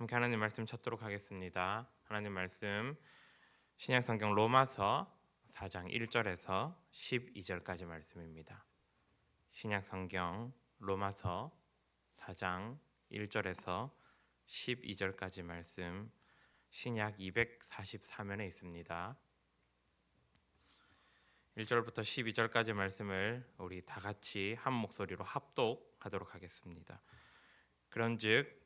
함께 하나님 말씀 찾도록 하겠습니다. 하나님 말씀 신약 성경 로마서 4장 1절에서 12절까지 말씀입니다. 신약 성경 로마서 4장 1절에서 12절까지 말씀 신약 244면에 있습니다. 1절부터 12절까지 말씀을 우리 다 같이 한 목소리로 합독하도록 하겠습니다. 그런즉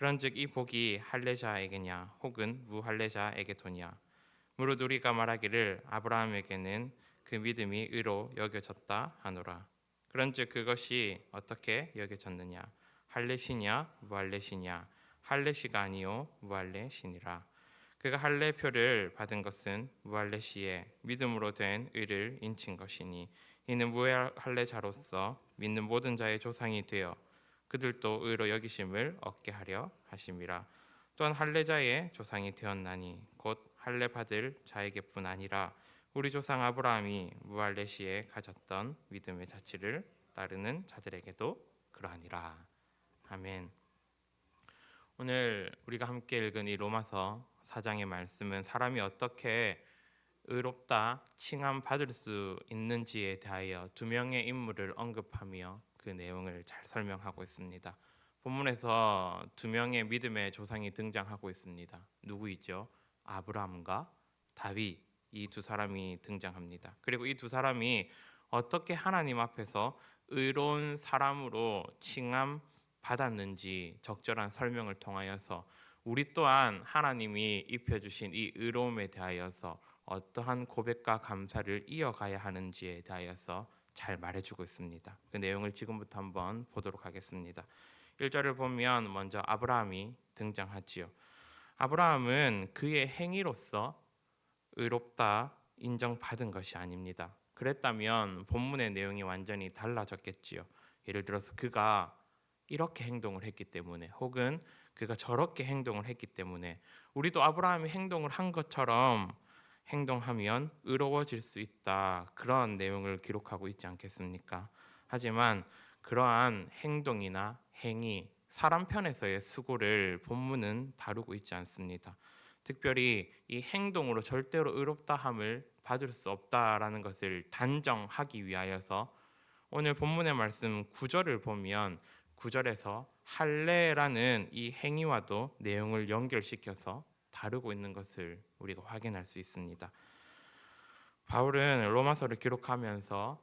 그런즉 이 복이 할례자에게냐 혹은 무할례자에게도냐? 무릇 우리가 말하기를 아브라함에게는 그 믿음이 의로 여겨졌다 하노라. 그런즉 그것이 어떻게 여겨졌느냐? 할례시냐 무할례시냐? 할례시가 아니요 무할례시니라. 그가 할례표를 받은 것은 무할례시에 믿음으로 된 의를 인친 것이니 이는 무할례자로서 믿는 모든 자의 조상이 되어 그들도 의로 여기심을 얻게 하려 하심이라 또한 할례자의 조상이 되었나니 곧 할례 받을 자에게뿐 아니라 우리 조상 아브라함이 무할례 시에 가졌던 믿음의 자치를 따르는 자들에게도 그러하니라 아멘. 오늘 우리가 함께 읽은 이 로마서 4장의 말씀은 사람이 어떻게 의롭다 칭함 받을 수 있는지에 대하여 두 명의 인물을 언급하며 그 내용을 잘 설명하고 있습니다. 본문에서 두 명의 믿음의 조상이 등장하고 있습니다. 누구이죠? 아브라함과 다윗 이 두 사람이 등장합니다. 그리고 이 두 사람이 어떻게 하나님 앞에서 의로운 사람으로 칭함 받았는지 적절한 설명을 통하여서 우리 또한 하나님이 입혀주신 이 의로움에 대하여서 어떠한 고백과 감사를 이어가야 하는지에 대하여서 잘 말해주고 있습니다. 그 내용을 지금부터 한번 보도록 하겠습니다. 1절을 보면 먼저 아브라함이 등장하지요. 아브라함은 그의 행위로서 의롭다 인정받은 것이 아닙니다. 그랬다면 본문의 내용이 완전히 달라졌겠지요. 예를 들어서 그가 이렇게 행동을 했기 때문에 혹은 그가 저렇게 행동을 했기 때문에 우리도 아브라함이 행동을 한 것처럼 행동하면 의로워질 수 있다. 그런 내용을 기록하고 있지 않겠습니까? 하지만 그러한 행동이나 행위, 사람 편에서의 수고를 본문은 다루고 있지 않습니다. 특별히 이 행동으로 절대로 의롭다함을 받을 수 없다라는 것을 단정하기 위하여서 오늘 본문의 말씀 9절을 보면 9절에서 할례라는 이 행위와도 내용을 연결시켜서 다루고 있는 것을 우리가 확인할 수 있습니다. 바울은 로마서를 기록하면서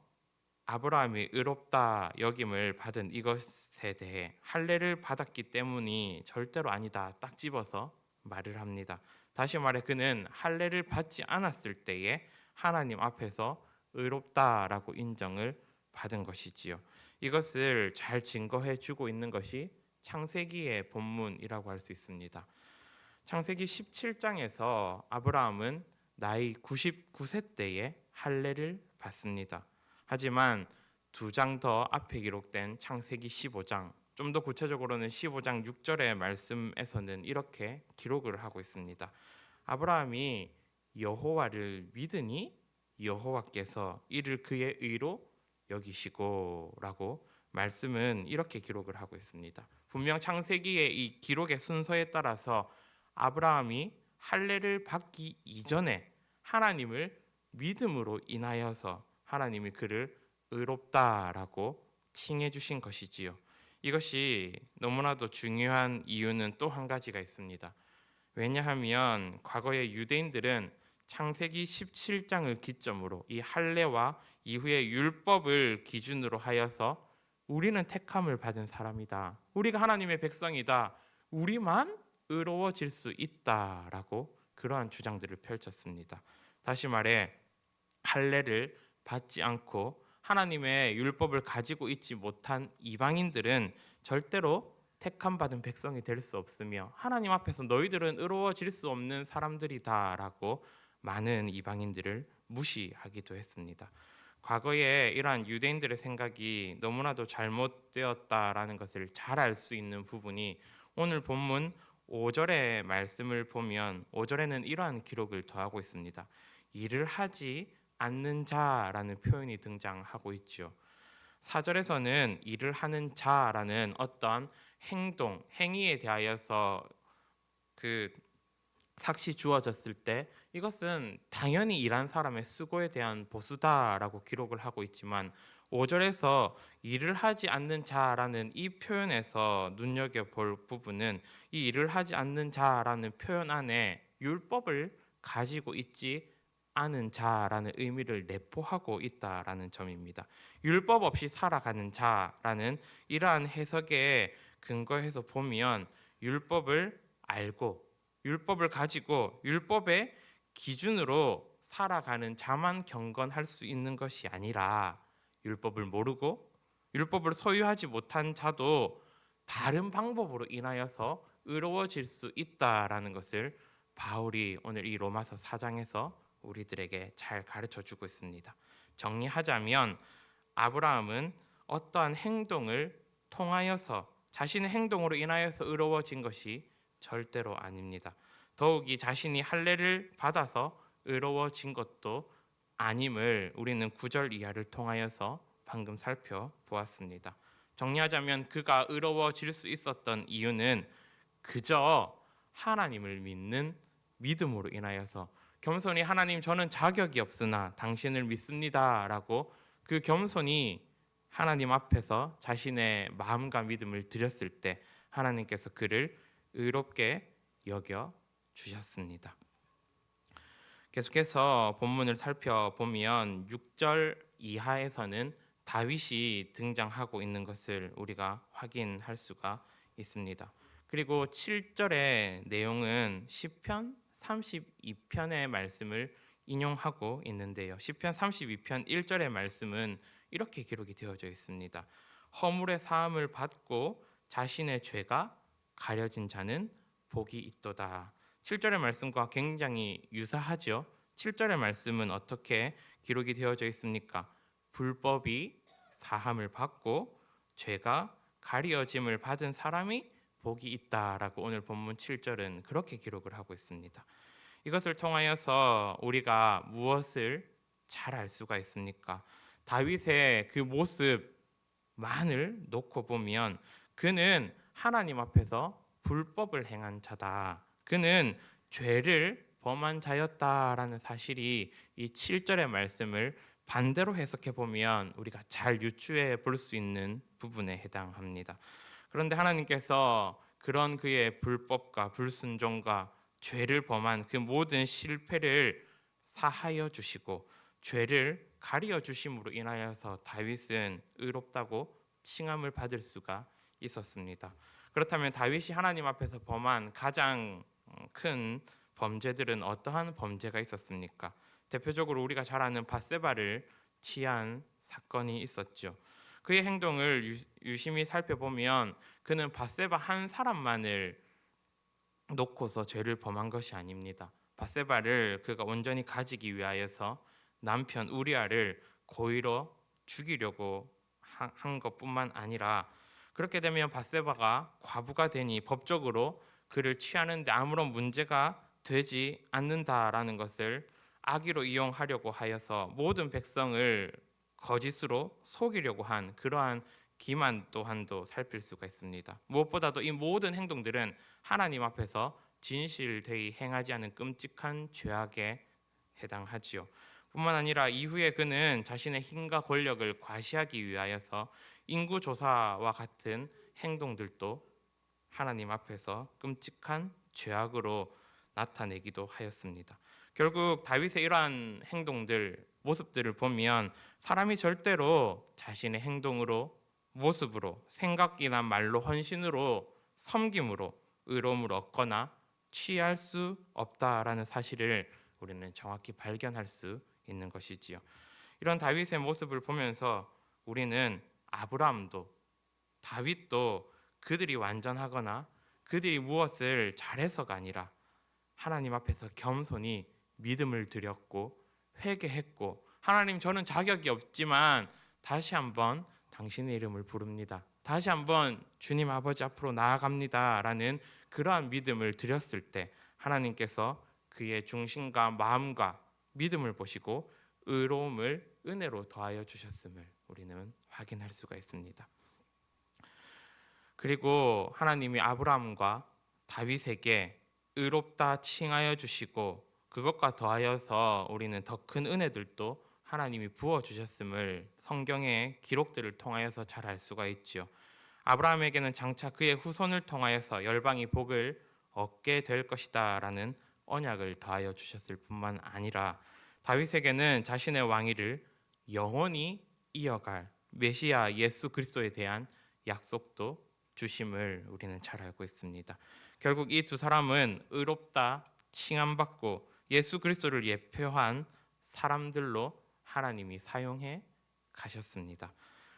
아브라함이 의롭다 여김을 받은 이것에 대해 할례를 받았기 때문이 절대로 아니다 딱 집어서 말을 합니다. 다시 말해 그는 할례를 받지 않았을 때에 하나님 앞에서 의롭다라고 인정을 받은 것이지요. 이것을 잘 증거해 주고 있는 것이 창세기의 본문이라고 할 수 있습니다. 창세기 17장에서 아브라함은 나이 99세 때에 할례를 받습니다. 하지만 두 장 더 앞에 기록된 창세기 15장, 좀 더 구체적으로는 15장 6절의 말씀에서는 이렇게 기록을 하고 있습니다. 아브라함이 여호와를 믿으니 여호와께서 이를 그의 의로 여기시고라고 말씀은 이렇게 기록을 하고 있습니다. 분명 창세기의 이 기록의 순서에 따라서 아브라함이 할례를 받기 이전에 하나님을 믿음으로 인하여서 하나님이 그를 의롭다라고 칭해 주신 것이지요. 이것이 너무나도 중요한 이유는 또 한 가지가 있습니다. 왜냐하면 과거의 유대인들은 창세기 17장을 기점으로 이 할례와 이후의 율법을 기준으로 하여서 우리는 택함을 받은 사람이다. 우리가 하나님의 백성이다. 우리만 의로워질 수 있다라고 그러한 주장들을 펼쳤습니다. 다시 말해 할례를 받지 않고 하나님의 율법을 가지고 있지 못한 이방인들은 절대로 택함 받은 백성이 될 수 없으며 하나님 앞에서 너희들은 의로워질 수 없는 사람들이다라고 많은 이방인들을 무시하기도 했습니다. 과거에 이러한 유대인들의 생각이 너무나도 잘못되었다라는 것을 잘 알 수 있는 부분이 오늘 본문 5절의 말씀을 보면 5절에는 이러한 기록을 더하고 있습니다. 일을 하지 않는 자라는 표현이 등장하고 있죠. 4절에서는 일을 하는 자라는 어떤 행동, 행위에 대하여서 그 삭시 주어졌을 때 이것은 당연히 일한 사람의 수고에 대한 보수다라고 기록을 하고 있지만 5절에서 일을 하지 않는 자라는 이 표현에서 눈여겨 볼 부분은 이 일을 하지 않는 자라는 표현 안에 율법을 가지고 있지 않은 자라는 의미를 내포하고 있다라는 점입니다. 율법 없이 살아가는 자라는 이러한 해석에 근거해서 보면 율법을 알고 율법을 가지고 율법의 기준으로 살아가는 자만 경건할 수 있는 것이 아니라 율법을 모르고 율법을 소유하지 못한 자도 다른 방법으로 인하여서 의로워질 수 있다라는 것을 바울이 오늘 이 로마서 4장에서 우리들에게 잘 가르쳐 주고 있습니다. 정리하자면 아브라함은 어떠한 행동을 통하여서 자신의 행동으로 인하여서 의로워진 것이 절대로 아닙니다. 더욱이 자신이 할례를 받아서 의로워진 것도 아님을 우리는 구절 이하를 통하여서 방금 살펴보았습니다. 정리하자면 그가 의로워질 수 있었던 이유는 그저 하나님을 믿는 믿음으로 인하여서 겸손히 하나님 저는 자격이 없으나 당신을 믿습니다라고 그 겸손히 하나님 앞에서 자신의 마음과 믿음을 드렸을 때 하나님께서 그를 의롭게 여겨 주셨습니다. 계속해서 본문을 살펴보면 6절 이하에서는 다윗이 등장하고 있는 것을 우리가 확인할 수가 있습니다. 그리고 7절의 내용은 시편 32편의 말씀을 인용하고 있는데요. 시편 32편 1절의 말씀은 이렇게 기록이 되어져 있습니다. 허물의 사함을 받고 자신의 죄가 가려진 자는 복이 있도다. 7절의 말씀과 굉장히 유사하죠. 7절의 말씀은 어떻게 기록이 되어져 있습니까? 불법이 사함을 받고 죄가 가리어짐을 받은 사람이 복이 있다라고 오늘 본문 7절은 그렇게 기록을 하고 있습니다. 이것을 통하여서 우리가 무엇을 잘 알 수가 있습니까? 다윗의 그 모습만을 놓고 보면 그는 하나님 앞에서 불법을 행한 자다. 그는 죄를 범한 자였다라는 사실이 이 7절의 말씀을 반대로 해석해 보면 우리가 잘 유추해 볼 수 있는 부분에 해당합니다. 그런데 하나님께서 그런 그의 불법과 불순종과 죄를 범한 그 모든 실패를 사하여 주시고 죄를 가리어 주심으로 인하여서 다윗은 의롭다고 칭함을 받을 수가 있었습니다. 그렇다면 다윗이 하나님 앞에서 범한 가장 큰 범죄들은 어떠한 범죄가 있었습니까? 대표적으로 우리가 잘 아는 바세바를 취한 사건이 있었죠. 그의 행동을 유심히 살펴보면 그는 바세바 한 사람만을 놓고서 죄를 범한 것이 아닙니다. 바세바를 그가 온전히 가지기 위하여서 남편 우리아를 고의로 죽이려고 한 것뿐만 아니라 그렇게 되면 바세바가 과부가 되니 법적으로 그를 취하는데 아무런 문제가 되지 않는다라는 것을 악의로 이용하려고 하여서 모든 백성을 거짓으로 속이려고 한 그러한 기만 또한도 살필 수가 있습니다. 무엇보다도 이 모든 행동들은 하나님 앞에서 진실되이 행하지 않은 끔찍한 죄악에 해당하지요. 뿐만 아니라 이후에 그는 자신의 힘과 권력을 과시하기 위하여서 인구 조사와 같은 행동들도 하나님 앞에서 끔찍한 죄악으로 나타내기도 하였습니다. 결국 다윗의 이러한 행동들, 모습들을 보면 사람이 절대로 자신의 행동으로, 모습으로, 생각이나 말로, 헌신으로, 섬김으로, 의로움을 얻거나 취할 수 없다라는 사실을 우리는 정확히 발견할 수 있는 것이지요. 이런 다윗의 모습을 보면서 우리는 아브라함도 다윗도 그들이 완전하거나 그들이 무엇을 잘해서가 아니라 하나님 앞에서 겸손히 믿음을 드렸고 회개했고 하나님 저는 자격이 없지만 다시 한번 당신의 이름을 부릅니다. 다시 한번 주님 아버지 앞으로 나아갑니다라는 그러한 믿음을 드렸을 때 하나님께서 그의 중심과 마음과 믿음을 보시고 의로움을 은혜로 더하여 주셨음을 우리는 확인할 수가 있습니다. 그리고 하나님이 아브라함과 다윗에게 의롭다 칭하여 주시고 그것과 더하여서 우리는 더 큰 은혜들도 하나님이 부어 주셨음을 성경의 기록들을 통하여서 잘 알 수가 있지요. 아브라함에게는 장차 그의 후손을 통하여서 열방이 복을 얻게 될 것이다라는 언약을 더하여 주셨을 뿐만 아니라 다윗에게는 자신의 왕위를 영원히 이어갈 메시아 예수 그리스도에 대한 약속도 주심을 우리는 잘 알고 있습니다. 결국 이 두 사람은 의롭다 칭함받고 예수 그리스도를 예표한 사람들로 하나님이 사용해 가셨습니다.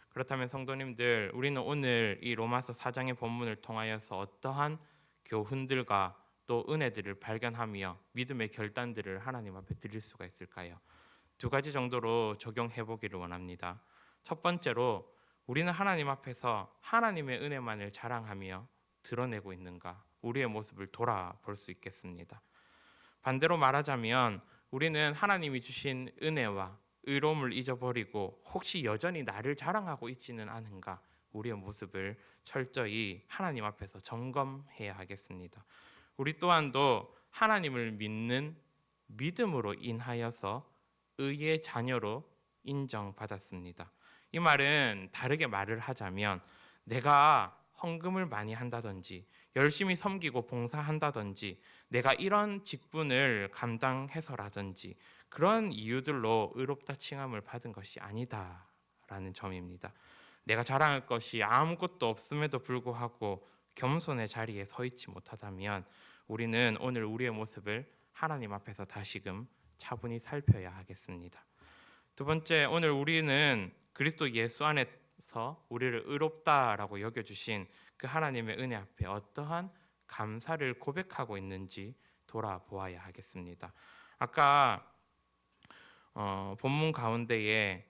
그렇다면 성도님들 우리는 오늘 이 로마서 4장의 본문을 통하여서 어떠한 교훈들과 또 은혜들을 발견하며 믿음의 결단들을 하나님 앞에 드릴 수가 있을까요? 두 가지 정도로 적용해 보기를 원합니다. 첫 번째로 우리는 하나님 앞에서 하나님의 은혜만을 자랑하며 드러내고 있는가? 우리의 모습을 돌아볼 수 있겠습니다. 반대로 말하자면 우리는 하나님이 주신 은혜와 의로움을 잊어버리고 혹시 여전히 나를 자랑하고 있지는 않은가? 우리의 모습을 철저히 하나님 앞에서 점검해야 하겠습니다. 우리 또한도 하나님을 믿는 믿음으로 인하여서 의의 자녀로 인정받았습니다. 이 말은 다르게 말을 하자면 내가 헌금을 많이 한다든지 열심히 섬기고 봉사한다든지 내가 이런 직분을 감당해서라든지 그런 이유들로 의롭다 칭함을 받은 것이 아니다라는 점입니다. 내가 자랑할 것이 아무것도 없음에도 불구하고 겸손의 자리에 서 있지 못하다면 우리는 오늘 우리의 모습을 하나님 앞에서 다시금 차분히 살펴야 하겠습니다. 두 번째, 오늘 우리는 그리스도 예수 안에서 우리를 의롭다라고 여겨 주신 그 하나님의 은혜 앞에 어떠한 감사를 고백하고 있는지 돌아보아야 하겠습니다. 아까 어, 본문 가운데에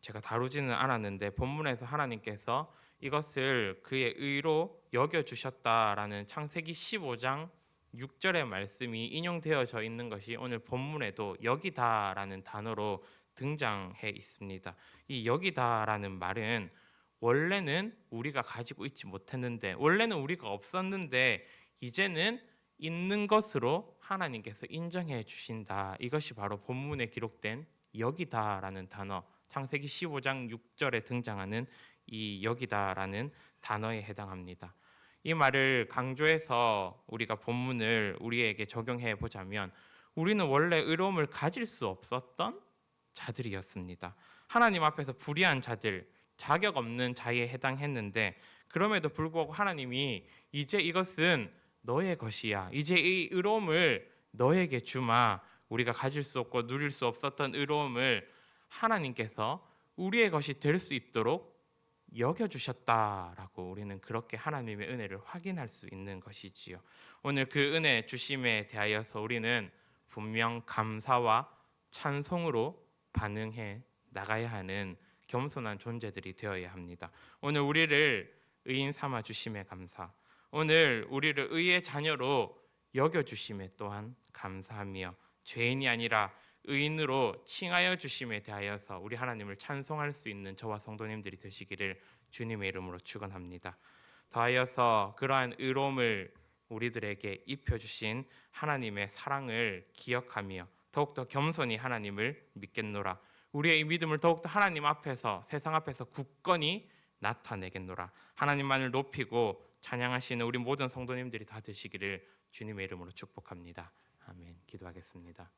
제가 다루지는 않았는데 본문에서 하나님께서 이것을 그의 의로 여겨 주셨다라는 창세기 15장 6절의 말씀이 인용되어져 있는 것이 오늘 본문에도 여기다라는 단어로 등장해 있습니다. 이 여기다라는 말은 원래는 우리가 가지고 있지 못했는데 원래는 우리가 없었는데 이제는 있는 것으로 하나님께서 인정해 주신다. 이것이 바로 본문에 기록된 여기다라는 단어 창세기 15장 6절에 등장하는 이 여기다라는 단어에 해당합니다. 이 말을 강조해서 우리가 본문을 우리에게 적용해 보자면 우리는 원래 의로움을 가질 수 없었던 자들이었습니다. 하나님 앞에서 불의한 자들, 자격 없는 자에 해당했는데 그럼에도 불구하고 하나님이 이제 이것은 너의 것이야. 이제 이 의로움을 너에게 주마. 우리가 가질 수 없고 누릴 수 없었던 의로움을 하나님께서 우리의 것이 될 수 있도록 여겨 주셨다라고 우리는 그렇게 하나님의 은혜를 확인할 수 있는 것이지요. 오늘 그 은혜 주심에 대하여서 우리는 분명 감사와 찬송으로 반응해 나가야 하는 겸손한 존재들이 되어야 합니다. 오늘 우리를 의인 삼아 주심에 감사. 오늘 우리를 의의 자녀로 여겨 주심에 또한 감사하며 죄인이 아니라 의인으로 칭하여 주심에 대하여서 우리 하나님을 찬송할 수 있는 저와 성도님들이 되시기를 주님의 이름으로 축원합니다. 더하여서 그러한 의로움을 우리들에게 입혀 주신 하나님의 사랑을 기억하며 더욱더 겸손히 하나님을 믿겠노라. 우리의 이 믿음을 더욱더 하나님 앞에서 세상 앞에서 굳건히 나타내겠노라. 하나님만을 높이고 찬양하시는 우리 모든 성도님들이 다 되시기를 주님의 이름으로 축복합니다. 아멘. 기도하겠습니다.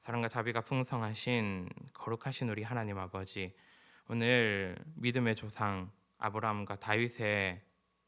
사랑과 자비가 풍성하신 거룩하신 우리 하나님 아버지 오늘 믿음의 조상 아브라함과 다윗의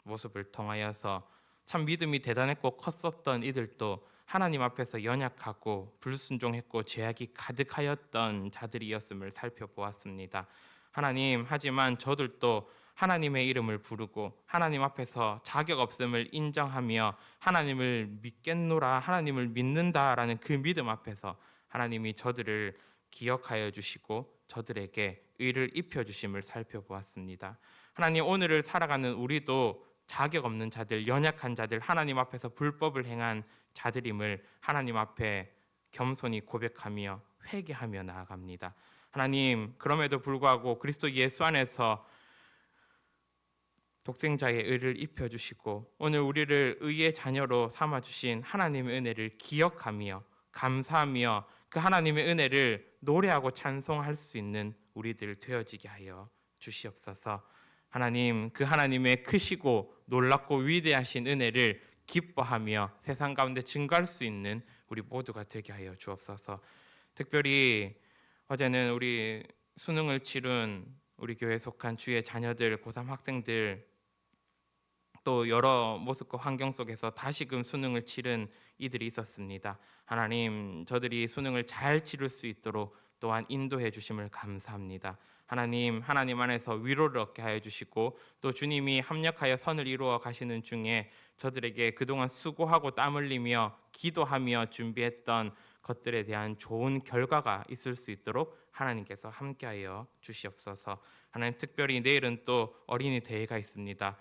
모습을 통하여서 참 믿음이 대단했고 컸었던 이들도 하나님 앞에서 연약하고 불순종했고 죄악이 가득하였던 자들이었음을 살펴보았습니다. 하나님 하지만 저들도 하나님의 이름을 부르고 하나님 앞에서 자격 없음을 인정하며 하나님을 믿겠노라 하나님을 믿는다라는 그 믿음 앞에서 하나님이 저들을 기억하여 주시고 저들에게 의를 입혀 주심을 살펴보았습니다. 하나님 오늘을 살아가는 우리도 자격 없는 자들, 연약한 자들, 하나님 앞에서 불법을 행한 자들임을 하나님 앞에 겸손히 고백하며 회개하며 나아갑니다. 하나님 그럼에도 불구하고 그리스도 예수 안에서 독생자의 의를 입혀 주시고 오늘 우리를 의의 자녀로 삼아 주신 하나님의 은혜를 기억하며 감사하며 그 하나님의 은혜를 노래하고 찬송할 수 있는 우리들 되어지게 하여 주시옵소서. 하나님 그 하나님의 크시고 놀랍고 위대하신 은혜를 기뻐하며 세상 가운데 증거할 수 있는 우리 모두가 되게 하여 주옵소서. 특별히 어제는 우리 수능을 치룬 우리 교회 속한 주의 자녀들, 고3 학생들 또 여러 모습과 환경 속에서 다시금 수능을 치른 이들이 있었습니다. 하나님, 저들이 수능을 잘 치를 수 있도록 또한 인도해 주심을 감사합니다. 하나님, 하나님 안에서 위로를 얻게 하여 주시고 또 주님이 합력하여 선을 이루어 가시는 중에 저들에게 그동안 수고하고 땀 흘리며 기도하며 준비했던 것들에 대한 좋은 결과가 있을 수 있도록 하나님께서 함께하여 주시옵소서. 하나님 특별히 내일은 또 어린이 대회가 있습니다.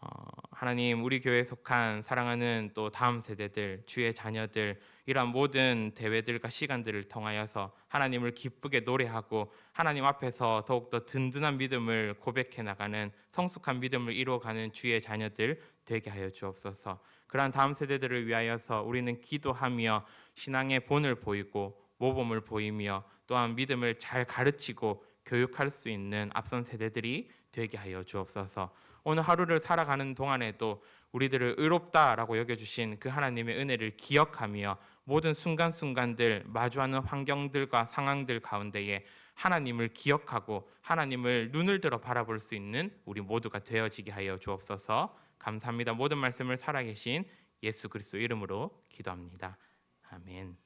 어, 하나님 우리 교회에 속한 사랑하는 또 다음 세대들 주의 자녀들 이러한 모든 대회들과 시간들을 통하여서 하나님을 기쁘게 노래하고 하나님 앞에서 더욱더 든든한 믿음을 고백해 나가는 성숙한 믿음을 이루어가는 주의 자녀들 되게 하여 주옵소서. 그러한 다음 세대들을 위하여서 우리는 기도하며 신앙의 본을 보이고 모범을 보이며 또한 믿음을 잘 가르치고 교육할 수 있는 앞선 세대들이 되게 하여 주옵소서. 오늘 하루를 살아가는 동안에도 우리들을 의롭다라고 여겨주신 그 하나님의 은혜를 기억하며 모든 순간순간들 마주하는 환경들과 상황들 가운데에 하나님을 기억하고 하나님을 눈을 들어 바라볼 수 있는 우리 모두가 되어지게 하여 주옵소서. 감사합니다. 모든 말씀을 살아계신 예수 그리스도 이름으로 기도합니다. 아멘.